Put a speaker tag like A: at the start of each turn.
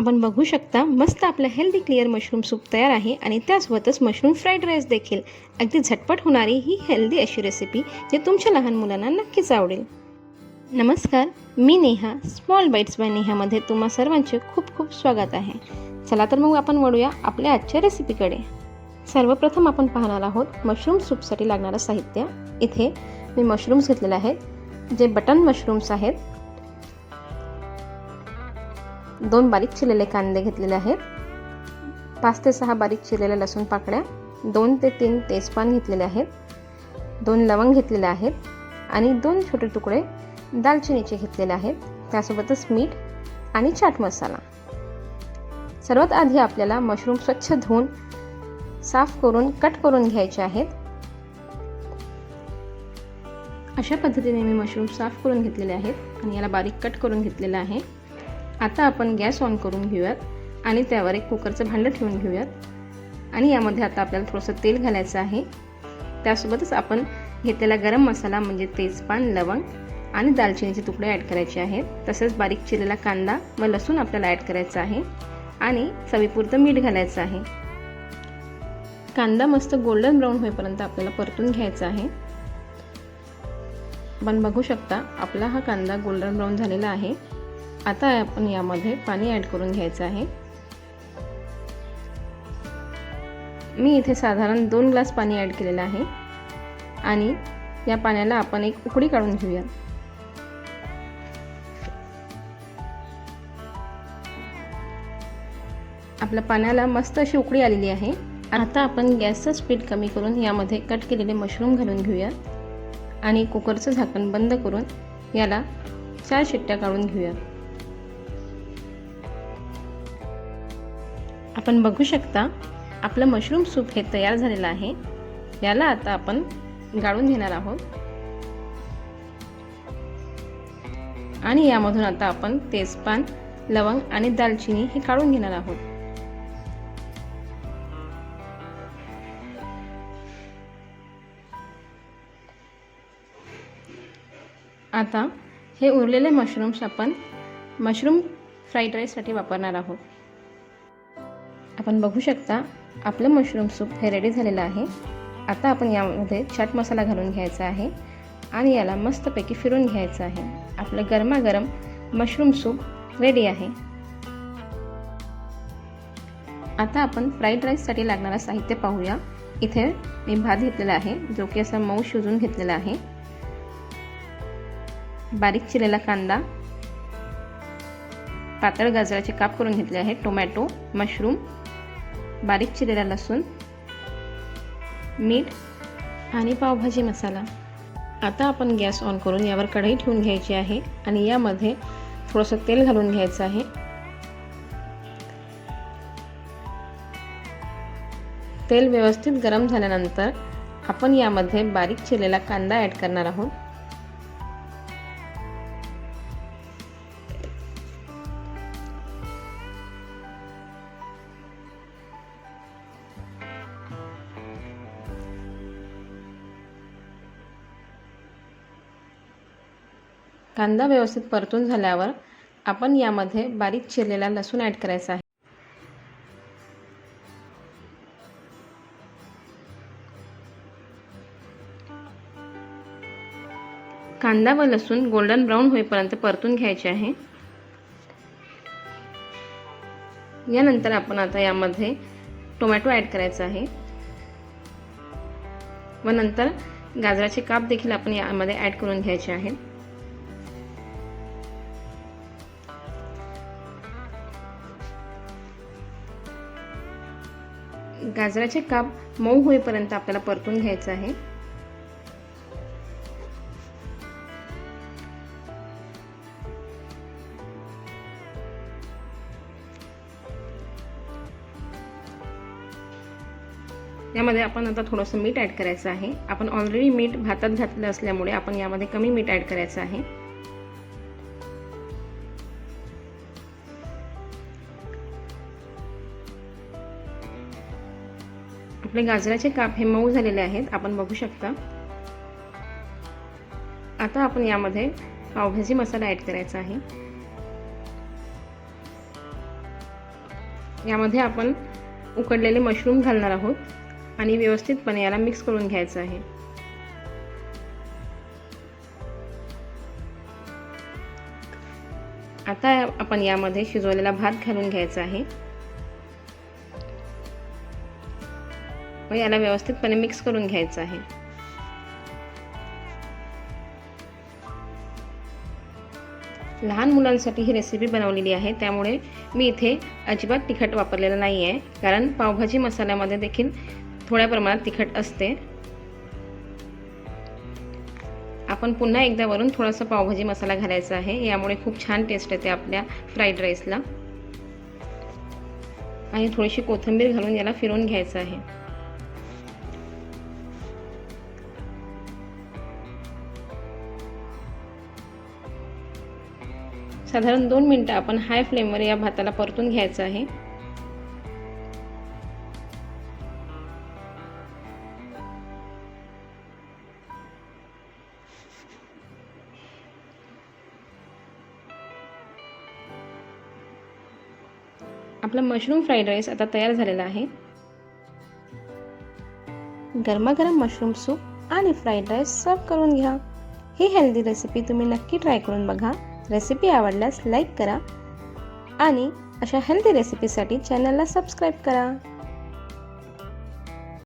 A: आपण बघू शकता मस्त आपलं हेल्दी क्लिअर मशरूम सूप तयार आहे आणि त्यासोबतच मशरूम फ्राईड राईस देखील. अगदी झटपट होणारी ही हेल्दी अशी रेसिपी जे तुमच्या लहान मुलांना नक्कीच आवडेल. नमस्कार मी नेहा स्मॉल बाईट्स बाय नेहामध्ये तुम्हा सर्वांचे खूप खूप स्वागत आहे. चला तर मग आपण वळूया आपल्या आजच्या रेसिपीकडे सर्वप्रथम आपण पाहणार आहोत मशरूम सूपसाठी लागणारं साहित्य. इथे मी मशरूम्स घेतलेले आहेत. जे बटन मशरूम्स आहेत दोन बारीक चिरलेले कांदे घेतलेले आहेत. पाच ते सहा बारीक चिरलेल्या लसूण पाकळ्या दोन ते तीन तेजपान घेतलेले आहेत. दोन लवंग घेतलेले आहेत आणि दोन छोटे तुकडे दालचिनीचे घेतलेले आहेत. त्यासोबतच मीठ आणि चाट मसाला. सर्वात आधी आपल्याला मशरूम स्वच्छ धुवून साफ करून कट करून घ्यायचे आहेत. अशा पद्धतीने मी मशरूम साफ करून घेतलेले आहेत आणि याला बारीक कट करून घेतलेलं आहे. आता आपण गॅस ऑन करून घेऊयात आणि त्यावर एक कुकरचं भांडं ठेवून घेऊयात. आणि यामध्ये आता आपल्याला थोडंसं तेल घालायचं आहे. त्यासोबतच आपण घेतलेला गरम मसाला म्हणजे तेजपान लवंग आणि दालचिनीचे तुकडे ॲड करायचे आहेत. तसेच बारीक चिरलेला कांदा व लसूण आपल्याला ॲड करायचा आहे. आणि चवीपुरतं मीठ घालायचं आहे. कांदा मस्त गोल्डन ब्राऊन होईपर्यंत आपल्याला परतून घ्यायचा आहे. आपण बघू शकता आपला हा कांदा गोल्डन ब्राऊन झालेला आहे. आता आपण यामध्ये पाणी ॲड करून घ्यायचं आहे. मी इथे साधारण दोन ग्लास पाणी ॲड केलेलं आहे. आणि या पाण्याला आपण एक उकडी काढून घेऊया. आपल्या पाण्याला मस्त अशी उकळी आलेली आहे. आता आपण गॅसचं स्पीड कमी करून यामध्ये कट केलेले मशरूम घालून घेऊया. आणि कुकरचं झाकण बंद करून याला चार शिट्ट्या काढून घेऊया. आपण बघू शकता आपलं मशरूम सूप हे तयार झालेलं आहे. याला आता आपण गाळून घेणार आहोत. आणि यामधून आता आपण तेजपान लवंग आणि दालचिनी हे काढून घेणार आहोत. आता हे उरलेले मशरूम्स आपण मशरूम फ्राईड राईससाठी वापरणार आहोत. आपण बघू शकता आपलं मशरूम सूप हे रेडी झालेलं आहे. आता आपण यामध्ये चाट मसाला घालून घ्यायचा आहे आणि याला मस्तपैकी फिरून घ्यायचं आहे. आपलं गरमागरम मशरूम सूप रेडी आहे. आता आपण फ्राईड राईससाठी लागणारं साहित्य पाहूया. इथे मी भात घेतलेला आहे जो की असा मऊ शिजून घेतलेला आहे. बारीक चिरलेला कांदा पातळ गाजराचे काप करून घेतले आहे टोमॅटो मशरूम बारीक चिरलेला लसूण मीठ आणि पावभाजी मसाला. आता आपण गॅस ऑन करून यावर कढई ठेवून घ्यायची आहे आणि यामध्ये थोडंसं तेल घालून घ्यायचं आहे. तेल व्यवस्थित गरम झाल्यानंतर आपण यामध्ये बारीक चिरलेला कांदा ॲड करणार आहोत. कांदा व्यवस्थित परतून झाल्यावर आपण यामध्ये बारीक चिरलेला लसूण ॲड करायचा आहे. कांदा व लसूण गोल्डन ब्राऊन होईपर्यंत परतून घ्यायचे आहे. यानंतर आपण आता यामध्ये टोमॅटो ॲड करायचा आहे. व नंतर गाजराचे काप देखील आपण यामध्ये ॲड करून घ्यायचे आहेत. गाजराचे काप मऊ होईपर्यंत आपल्याला परतून घ्यायचं आहे. यामध्ये आपण आता थोडंसं मीठ ॲड करायचं आहे. आपण ऑलरेडी मीठ भातात घातलं असल्यामुळे आपण यामध्ये कमी मीठ ॲड करायचं आहे. आपले गाजराचे काप हे मऊ झालेले आहेत. आपण बघू शकता. आता आपण यामध्ये पावभाजी मसाला ॲड करायचा आहे. यामध्ये आपण उकडलेले मशरूम घालणार आहोत आणि व्यवस्थितपणे याला मिक्स करून घ्यायचं आहे. आता आपण यामध्ये शिजवलेला भात घालून घ्यायचा आहे. व याला व्यवस्थितपणे मिक्स करून घ्यायचं आहे. लहान मुलांसाठी ही रेसिपी बनवलेली आहे. त्यामुळे मी इथे अजिबात तिखट वापरलेलं नाही आहे कारण पावभाजी मसाल्यामध्ये देखील थोड्या प्रमाणात तिखट असते. आपण पुन्हा एकदा वरून थोडासा पावभाजी मसाला घालायचा आहे. यामुळे खूप छान टेस्ट येते आपल्या फ्राईड राईसला आणि थोडीशी कोथिंबीर घालून याला फिरवून घ्यायचं आहे. साधारण दोन मिनटं आपण हाय फ्लेमवर या भाताला परतून घ्यायचं आहे. आपला मशरूम फ्राईड राईस आता तयार झालेला आहे. गरमागरम मशरूम सूप आणि फ्राईड राईस सर्व करून घ्या. ही हेल्दी रेसिपी तुम्ही नक्की ट्राय करून बघा. रेसिपी आवडल्यास लाईक करा आणि अशा हेल्दी रेसिपीसाठी चॅनलला सबस्क्राईब करा.